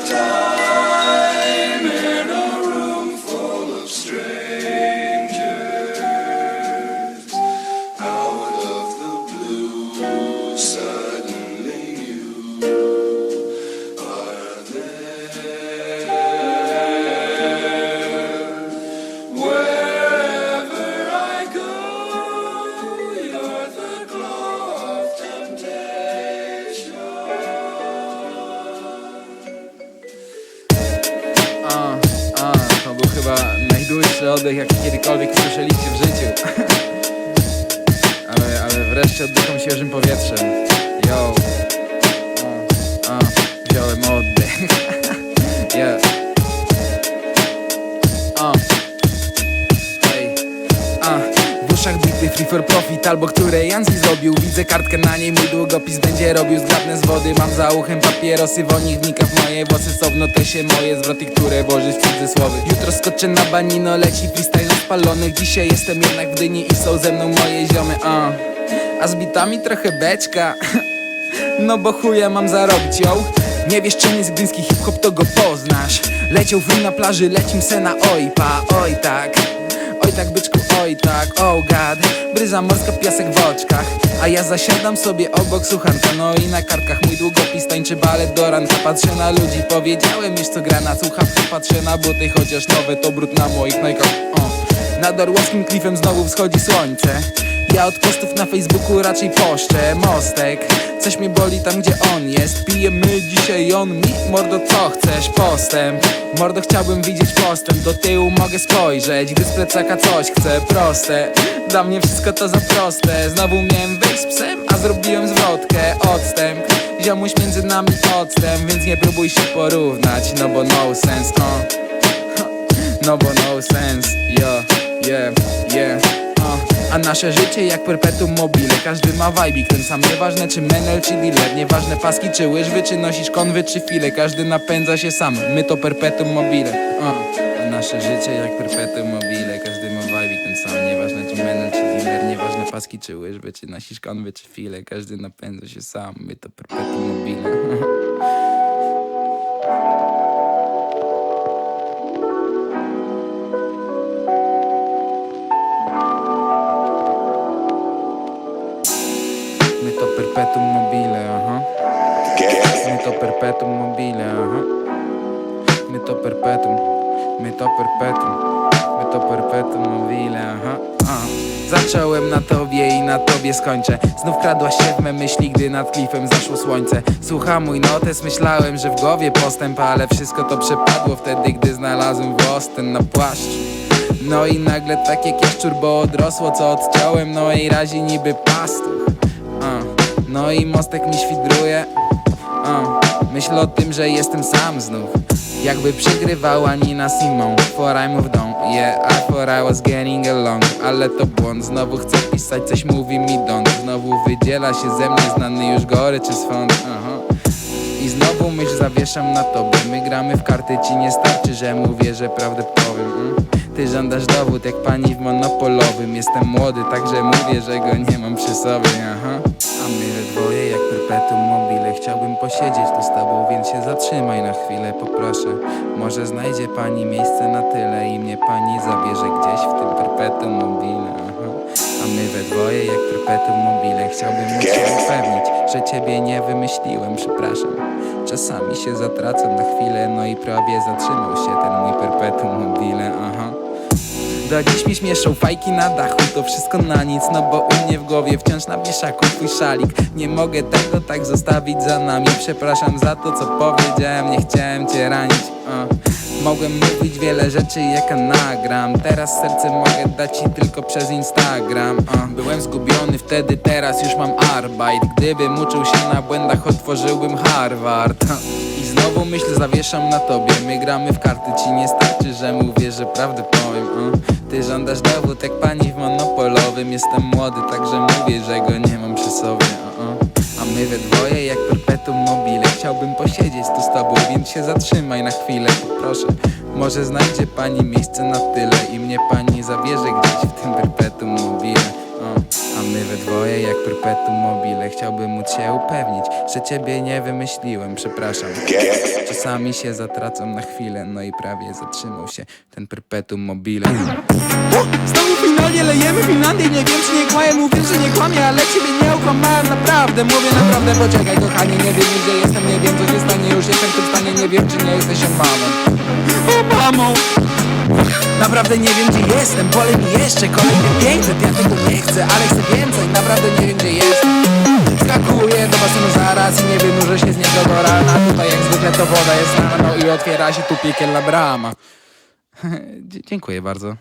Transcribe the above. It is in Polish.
return. A, a, to był chyba najdłuższy oddech, jaki kiedykolwiek słyszeliście w życiu. ale, ale wreszcie oddycham świeżym powietrzem. Yo. A, wziąłem oddech. yeah. W uszach bity free for profit Albo które Janzi zrobił. Widzę kartkę na niej, mój długopis będzie robił Zgrabne z wody, mam za uchem papierosy Wonik wnika w moje włosy, są w notesie moje Zwroty, które włożyć w cudzysłowy. Jutro skoczę na banino, leci freestyle spalonych Dzisiaj jestem jednak w dyni i są ze mną moje ziomy A, a z bitami trochę beczka. No bo chuja mam zarobić, ją Nie wiesz czym jest gdyński hip-hop, to go poznasz. Leciał free na plaży, lecim se na ojpa, oj tak Oj tak byczku, oj tak, oh god Bryza morska, piasek w oczkach. A ja zasiadam sobie obok słuchanka No i na kartkach mój długopis tańczy balet do ranka. Patrzę na ludzi, powiedziałem już co gra na słuchawkę Patrzę na buty, chociaż nowe to brud na moich najkach o. Nad Orłowskim klifem znowu wschodzi słońce ja od postów na Facebooku raczej poszczę Mostek, coś mnie boli tam gdzie on jest. Pijemy dzisiaj on mi, mordo co chcesz? Postęp, mordo chciałbym widzieć postęp. Do tyłu mogę spojrzeć, gdy z plecaka coś chcę. Proste, dla mnie wszystko to za proste. Znowu miałem wyjść z psem, a zrobiłem zwrotkę. Odstęp, ziomuś między nami odstęp Więc nie próbuj się porównać, no bo no sense, uh. No bo no sense, yo, yeah. Nasze życie jak perpetuum mobile. Każdy ma vibik, ten sam. Nieważne czy menel czy dealer Nieważne paski czy łyżwy, czy nosisz konwy czy file. Każdy napędza się sam, my to perpetuum mobile. Uh. A nasze życie jak perpetuum mobile. Każdy ma vibik, ten sam. Nieważne czy menel czy dealer Nieważne paski czy łyżwy, czy nosisz konwy czy file. Każdy napędza się sam, my to perpetuum mobile perpetuum mobile, aha. My to perpetuum mobile, aha. My to perpetuum, my to perpetuum My to perpetuum mobile, aha. Zacząłem na tobie i na tobie skończę. Znów kradłaś się w me myśli, gdy nad klifem zaszło słońce. Słucha mój notes, myślałem, że w głowie postęp Ale wszystko to przepadło wtedy, gdy znalazłem włos ten na płaszczu no i nagle tak jak jaszczur, bo odrosło co odciąłem No i razi niby pastuch. A, No i mostek mi świdruje. A, Myślę o tym, że jestem sam znów. Jakby przegrywała Nina Simon. For I moved on, yeah, I thought I was getting along. Ale to błąd, znowu chcę pisać, coś mówi mi don. Znowu wydziela się ze mnie znany już goryczy swąd. Aha. I znowu myśl zawieszam na tobie. My gramy w karty, ci nie starczy, że mówię, że prawdę powiem mm? Ty żądasz dowód jak pani w monopolowym. Jestem młody, także mówię, że go nie mam przy sobie, aha. A my jak perpetuum mobile Chciałbym posiedzieć tu z tobą, więc się zatrzymaj na chwilę, poproszę. Może znajdzie pani miejsce na tyle I mnie pani zabierze gdzieś w tym perpetuum mobile, aha. A my we dwoje jak perpetuum mobile Chciałbym móc się upewnić, że ciebie nie wymyśliłem Przepraszam, czasami się zatracam na chwilę No i prawie zatrzymał się ten mój perpetuum mobile, aha do dziś mi śmieszą fajki na dachu To wszystko na nic, no bo u mnie w głowie wciąż na wieszaku twój szalik Nie mogę tego tak zostawić za nami Przepraszam za to co powiedziałem, nie chciałem cię ranić uh. Mogłem mówić wiele rzeczy jaka nagram Teraz serce mogę dać ci tylko przez Instagram uh. Byłem zgubiony wtedy, teraz już mam arbeit Gdybym uczył się na błędach, otworzyłbym Harvard uh. Znowu myśl zawieszam na tobie. My gramy w karty, ci nie starczy, że mówię, że prawdę powiem uh. Ty żądasz dowód jak pani w monopolowym. Jestem młody, także mówię, że go nie mam przy sobie uh -uh. A my we dwoje jak perpetuum mobile. Chciałbym posiedzieć tu z tobą, więc się zatrzymaj na chwilę Proszę, może znajdzie pani miejsce na tyle I mnie pani zabierze gdzieś w tym perpetuum mobile Mamy we dwoje jak perpetuum mobile. Chciałbym móc się upewnić, że ciebie nie wymyśliłem. Przepraszam. Czasami się zatracam na chwilę No i prawie zatrzymał się ten perpetuum mobile. Znowu finalnie lejemy Finlandię. Nie wiem czy nie kłamie, mówię, że nie kłamie Ale ciebie nie okłamałem. Naprawdę Mówię naprawdę, poczekaj kochanie Nie wiem gdzie jestem, nie wiem co się stanie. Już jestem w tym stanie, nie wiem czy nie jesteś mamą Obamą Naprawdę nie wiem gdzie jestem, wolę mi jeszcze kolejne 500 Ja tego nie chcę, ale chcę więcej. Naprawdę nie wiem gdzie jestem. Skakuję do basenu zaraz i nie wynurzę się z niego do rana Tutaj jak zwykle to woda jest rano i otwiera się tu piekielna brama. Dziękuję bardzo